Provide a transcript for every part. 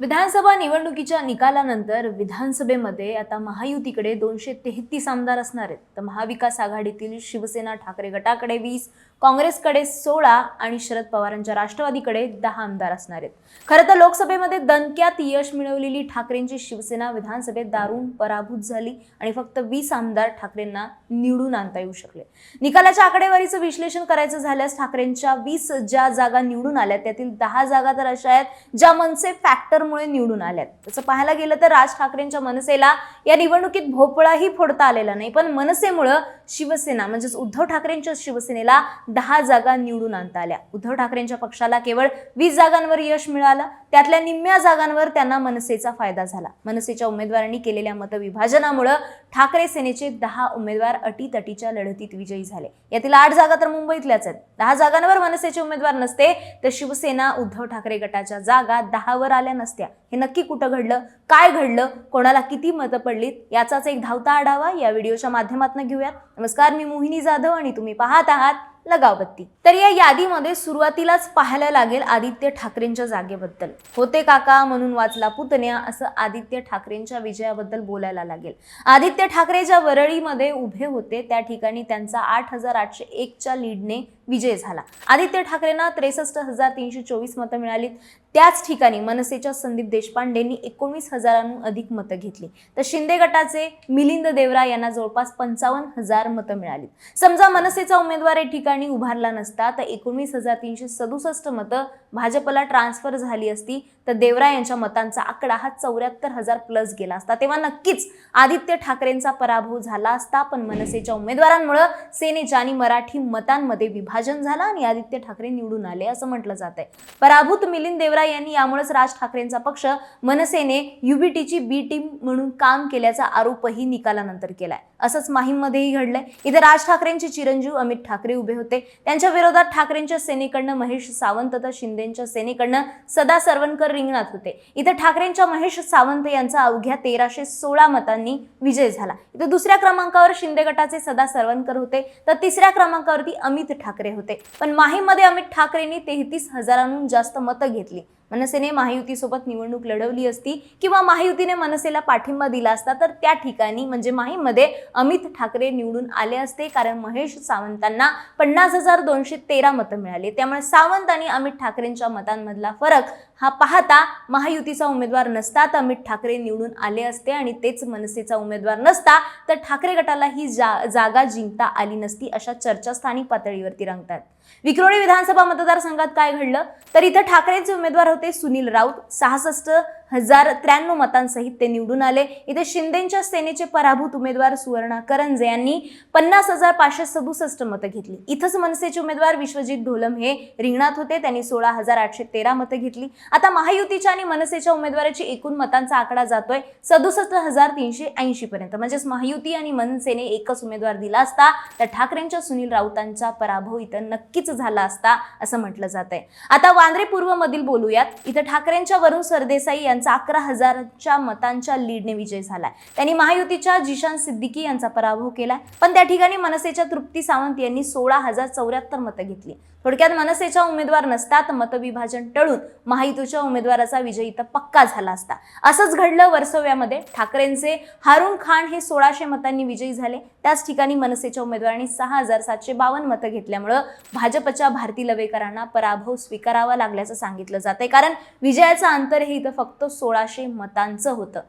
विधानसभा निवडणुकीच्या निकालानंतर विधानसभेमध्ये आता महायुतीकडे दोनशे तेहतीस आमदार असणार आहेत. तर महाविकास आघाडीतील शिवसेना ठाकरे गटाकडे वीस काँग्रेसकडे सोळा आणि शरद पवारांच्या राष्ट्रवादीकडे दहा आमदार असणार आहेत. खरं तर लोकसभेमध्ये दणक्यात यश मिळवलेली ठाकरेंची शिवसेना विधानसभेत दारुण पराभूत झाली आणि फक्त वीस आमदार ठाकरेंना निवडून आणता येऊ शकले. निकालाच्या आकडेवारीचं विश्लेषण करायचं झाल्यास ठाकरेंच्या वीस ज्या जागा निवडून आल्या त्यातील दहा जागा तर अशा आहेत ज्या मनसे फॅक्टरमुळे निवडून आल्यात. तसं पाहायला गेलं तर राज ठाकरेंच्या मनसेला या निवडणुकीत भोपळाही फोडता आलेला नाही. पण मनसेमुळं शिवसेना म्हणजेच उद्धव ठाकरेंच्या शिवसेनेला दहा जागा निवडून आणता आल्या. उद्धव ठाकरेंच्या पक्षाला केवळ वीस जागांवर यश मिळालं. त्यातल्या निम्म्या जागांवर त्यांना मनसेचा फायदा झाला. मनसेच्या उमेदवारांनी केलेल्या मतविभाजनामुळं ठाकरे सेनेचे दहा उमेदवार अटीतटीच्या लढतीत विजयी झाले. यातील आठ जागा तर मुंबईतल्याच आहेत. दहा जागांवर मनसेचे उमेदवार नसते तर शिवसेना उद्धव ठाकरे गटाच्या जागा दहावर आल्या नसत्या. हे नक्की कुठं घडलं? काय घडलं? कोणाला किती मतं पडलीत? याचाच एक धावता आढावा या व्हिडिओच्या माध्यमातून घेऊयात. नमस्कार मी मोहिनी जाधव आणि तुम्ही पाहत आहात लगावबत्ती. तर या यादीमध्ये सुरुवातीलाच पाहायला लागेल आदित्य ठाकरेंच्या जागेबद्दल. होते काका म्हणून वाचला पुतण्या असं आदित्य ठाकरेंच्या विजयाबद्दल बोलायला लागेल. आदित्य ठाकरे ज्या वरळीमध्ये उभे होते त्या ठिकाणी त्यांचा आठ हजार आठशे एकच्या लीडने विजय झाला. आदित्य ठाकरेंना त्रेसष्ट हजार तीनशे चोवीस मतं मिळाली त्याच ठिकाणी मनसेच्या संदीप देशपांडेंनी एकोणवीस हजारांहून अधिक मतं घेतली. तर शिंदे गटाचे मिलिंद देवरा यांना जवळपास पंचावन्न हजार मतं मिळाली. समजा मनसेचा उमेदवार या ठिकाणी उभारला नसता तर एकोणवीस हजार तीनशे सदुसष्ट मतं भाजपला ट्रान्सफर झाली असती तर देवरा यांच्या मतांचा आकडा हा चौऱ्याहत्तर हजार प्लस गेला असता. तेव्हा नक्कीच आदित्य ठाकरेंचा पराभव झाला असता पण मनसेच्या उमेदवारांमुळे सेनेच्या आणि मराठी मतांमध्ये विभाजन झालं आणि आदित्य ठाकरे निवडून आले असं म्हटलं जात आहे पराभूत मिलिंद देवरा यांनी यामुळेच राज ठाकरेंचा पक्ष मनसेने युबीटीची बी टीम म्हणून काम केल्याचा आरोपही निकालानंतर केलाय. असंच माहीममध्येही घडलंय. इथे राज ठाकरेंचे चिरंजीव अमित ठाकरे उभे होते. त्यांच्या विरोधात ठाकरेंच्या सेनेकडनं महेश सावंत तर शिंदेच्या सेनेकडनं सदा सरवणकर रिंगणात होते. इथं ठाकरेंच्या महेश सावंत यांचा अवघ्या तेराशे सोळा मतांनी विजय झाला. इथं दुसऱ्या क्रमांकावर शिंदे गटाचे सदा सरवणकर होते. तर तिसऱ्या क्रमांकावरती अमित ठाकरे होते. पण माहीमध्ये अमित ठाकरेंनी तेहतीस हजारांहून जास्त मतं घेतली. मनसेने महायुतीसोबत निवडणूक लढवली असती किंवा महायुतीने मनसेला पाठिंबा दिला असता तर त्या ठिकाणी म्हणजे माहीमध्ये अमित ठाकरे निवडून आले असते. कारण महेश सावंतांना पन्नास हजार दोनशे तेरा मतं मिळाली. त्यामुळे सावंत आणि अमित ठाकरेंच्या मतांमधला फरक हा पाहता महायुतीचा उमेदवार नसता तर अमित ठाकरे निवडून आले असते आणि तेच मनसेचा उमेदवार नसता तर ठाकरे गटाला ही जा जागा जिंकता आली नसती अशा चर्चा स्थानिक पातळीवरती रंगतात. विक्रोळी विधानसभा मतदारसंघात काय घडलं? तर इथं ठाकरेंचे उमेदवार होते सुनील राऊत सहासष्ट हजार त्र्याण्णव मतांसहित ते निवडून आले. इथे शिंदेच्या सेनेचे पराभूत उमेदवार सुवर्णा करंजे यांनी पन्नास हजार पाचशे सदुसष्ट मतं घेतली. इथंच मनसेचे उमेदवार विश्वजित ढोलम हे रिंगणात होते. त्यांनी सोळा हजार आठशे तेरा मतं घेतली. आता महायुतीच्या आणि मनसेच्या उमेदवाराची एकूण मतांचा आकडा जातोय सदुसष्ट हजार तीनशे ऐंशी पर्यंत. म्हणजेच महायुती आणि मनसेने एकच उमेदवार दिला असता तर ठाकरेंच्या सुनील राऊतांचा पराभव इथं नक्कीच झाला असता असं म्हटलं जात आहे आता वांद्रे पूर्व मधील बोलूयात. इथं ठाकरेंच्या वरुण सरदेसाई यांचा अकरा हजारच्या मतांच्या लीडने विजय झालाय. त्यांनी महायुतीच्या जिशान सिद्दीकी यांचा पराभव केलाय. पण त्या ठिकाणी मनसेच्या तृप्ती सावंत यांनी सोळा हजार चौऱ्याहत्तर मतं घेतली. थोडक्यात मनसेच्या उमेदवार नसतात मतविभाजन टळून महायुतीच्या उमेदवाराचा विजय इथं पक्का झाला असता. असंच घडलं वर्सव्यामध्ये. ठाकरेंचे हारून खान हे सोळाशे मतांनी विजयी झाले. त्याच ठिकाणी मनसेच्या उमेदवारांनी सहा हजार सातशे बावन्न मतं घेतल्यामुळं भाजपच्या भारती लवेकरांना पराभव स्वीकारावा लागल्याचं सांगितलं जाते कारण विजयाचं अंतर हे इथं फक्त सोळाशे मतांचं होतं.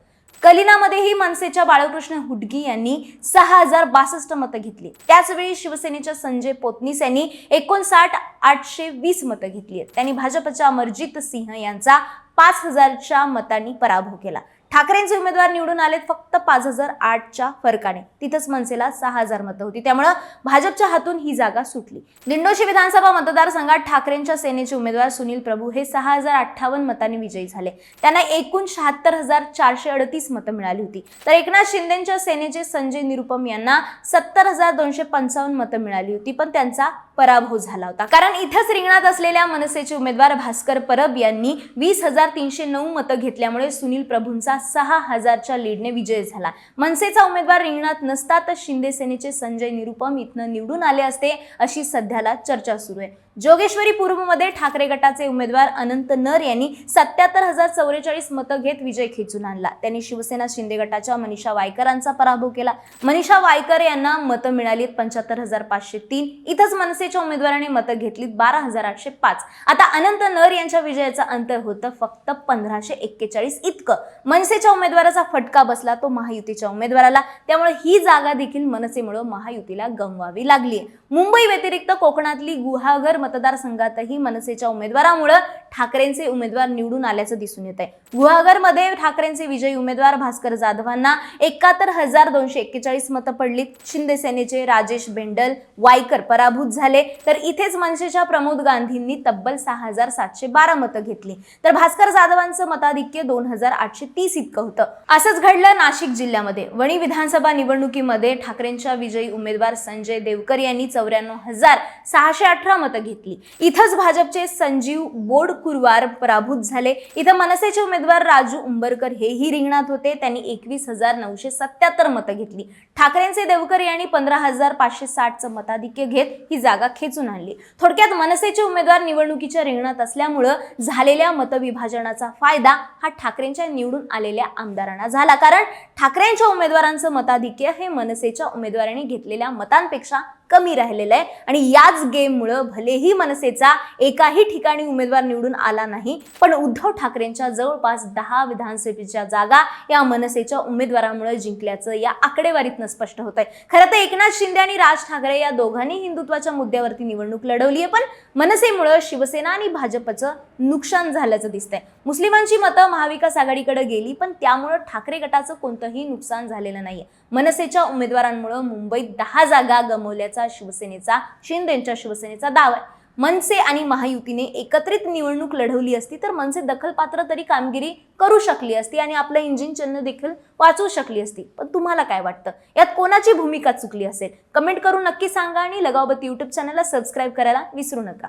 कलिनामध्येही मनसेच्या बाळकृष्ण हुडगी यांनी सहा हजार बासष्ट मतं घेतली. त्याचवेळी शिवसेनेच्या संजय पोतनीस यांनी एकोणसाठ आठशे वीस मतं घेतली आहेत. त्यांनी भाजपच्या अमरजित सिंह यांचा पाच हजारच्या मतांनी पराभव केला. ठाकरेंचे उमेदवार निवडून आलेत फक्त पाच हजार आठच्या फरकाने. तिथंच मनसेला सहा हजार मतं होती. त्यामुळं भाजपच्या हातून ही जागा सुटली. दिंडोशी विधानसभा मतदारसंघात ठाकरेंच्या सेनेचे उमेदवार सुनील प्रभू हे सहा हजार अठ्ठावन्न मतांनी विजयी झाले. त्यांना एकूण शहात्तर हजार चारशे अडतीस मतं मिळाली होती. तर एकनाथ शिंदेच्या सेनेचे संजय निरुपम यांना सत्तर हजार दोनशे पंचावन्न मतं मिळाली होती. पण त्यांचा पराभव झाला होता. कारण इथंच रिंगणात असलेल्या मनसेचे उमेदवार भास्कर परब यांनी वीस हजार तीनशे नऊ मतं घेतल्यामुळे सुनील प्रभूंचा सहा हजारच्या लीडने विजय झाला. मनसेचा उमेदवार रिंगणात नसता तर शिंदे सेनेचे संजय निरुपम इथनं निवडून आले असते अशी सध्याला चर्चा सुरू आहे. जोगेश्वरी पूर्वमध्ये ठाकरे गटाचे उमेदवार अनंत नर यांनी सत्याहत्तर हजार चौवेचाळीस मतं घेत विजय खेचून आणला. त्यांनी शिवसेना शिंदे गटाच्या मनीषा वायकरांचा पराभव केला. मनीषा वायकर यांना मतं मिळालीत पंच्याहत्तर हजार पाचशे तीन. इथंच मनसेच्या उमेदवाराने मतं घेतलीत बारा हजार आठशे पाच. आता अनंत नर यांच्या विजयाचं अंतर होतं फक्त पंधराशे एक्केचाळीस इतकं. मनसेच्या उमेदवाराचा फटका बसला तो महायुतीच्या उमेदवाराला. त्यामुळे ही जागा देखील मनसेमुळे महायुतीला गमवावी लागली मुंबई व्यतिरिक्त कोकणातली गुहागर मतदारसंघातही मनसेच्या उमेदवारामुळे ठाकरेंचे उमेदवार निवडून आल्याचं दिसून येत आहे गुहागरमध्ये ठाकरेंचे विजयी उमेदवार भास्कर जाधवांना एकाहत्तर हजार दोनशे एक्केचाळीस मतं पडली शिंदे सेनेचे राजेश बेंडल वायकर पराभूत झाले. तर इथेच मनसेच्या प्रमोद गांधींनी तब्बल सहा हजार सातशे बारा मतं घेतली. तर भास्कर जाधवांचं मताधिक्य दोन हजार आठशे तीस इतकं होतं. असंच घडलं नाशिक जिल्ह्यामध्ये. वणी विधानसभा निवडणुकीमध्ये ठाकरेंच्या विजयी उमेदवार संजय देवकर यांनी चौऱ्याण्णव हजार सहाशे अठरा मतं घेतली. इथंच भाजपचे संजीव बोडकुरवार पराभूत झाले. इथं मनसेचे उमेदवार राजू उंबरकर हेही रिंगणात होते. त्यांनी एकवीस हजार नऊशे सत्याहत्तर मतं घेतली. ठाकरेंचे देवकर यांनी पंधरा हजार पाचशे साठचं मताधिक्य घेत ही जागा खेचून आणली. थोडक्यात मनसेचे उमेदवार निवडणुकीच्या रिंगणात असल्यामुळं झालेल्या मतविभाजनाचा फायदा हा ठाकरेंच्या निवडून आलेल्या आमदारांना झाला. कारण ठाकरेंच्या उमेदवारांचं मताधिक्य हे मनसेच्या उमेदवारांनी घेतलेल्या मतांपेक्षा कमी राहिलेलं आहे. आणि याच गेममुळं भलेही मनसेचा एकाही ठिकाणी उमेदवार निवडून आला नाही पण उद्धव ठाकरेंच्या जवळपास दहा विधानसभेच्या जागा या मनसेच्या उमेदवारामुळे जिंकल्याचं या आकडेवारीतनं स्पष्ट होत आहे खरं तर एकनाथ शिंदे आणि राज ठाकरे या दोघांनी हिंदुत्वाच्या मुद्द्यावरती निवडणूक लढवली आहे पण मनसेमुळं शिवसेना आणि भाजपचं नुकसान झाल्याचं दिसतंय. मुस्लिमांची मतं महाविकास आघाडीकडे गेली पण त्यामुळं ठाकरे गटाचं कोणतं कोणतंही नुकसान झालेलं नाहीये. मनसेच्या उमेदवारांमुळे मुंबईत दहा जागा गमावल्याचा शिवसेनेचा शिंदेच्या शिवसेनेचा दावा आहे. मनसे आणि महायुतीने एकत्रित निवडणूक लढवली असती तर मनसे दखलपात्र तरी कामगिरी करू शकली असती आणि आपलं इंजिन चिन्ह देखील वाचवू शकली असती. पण तुम्हाला काय वाटतं? यात कोणाची भूमिका चुकली असेल? कमेंट करून नक्की सांगा आणि लगावबत्ती युट्यूब चॅनलला सबस्क्राईब करायला विसरू नका.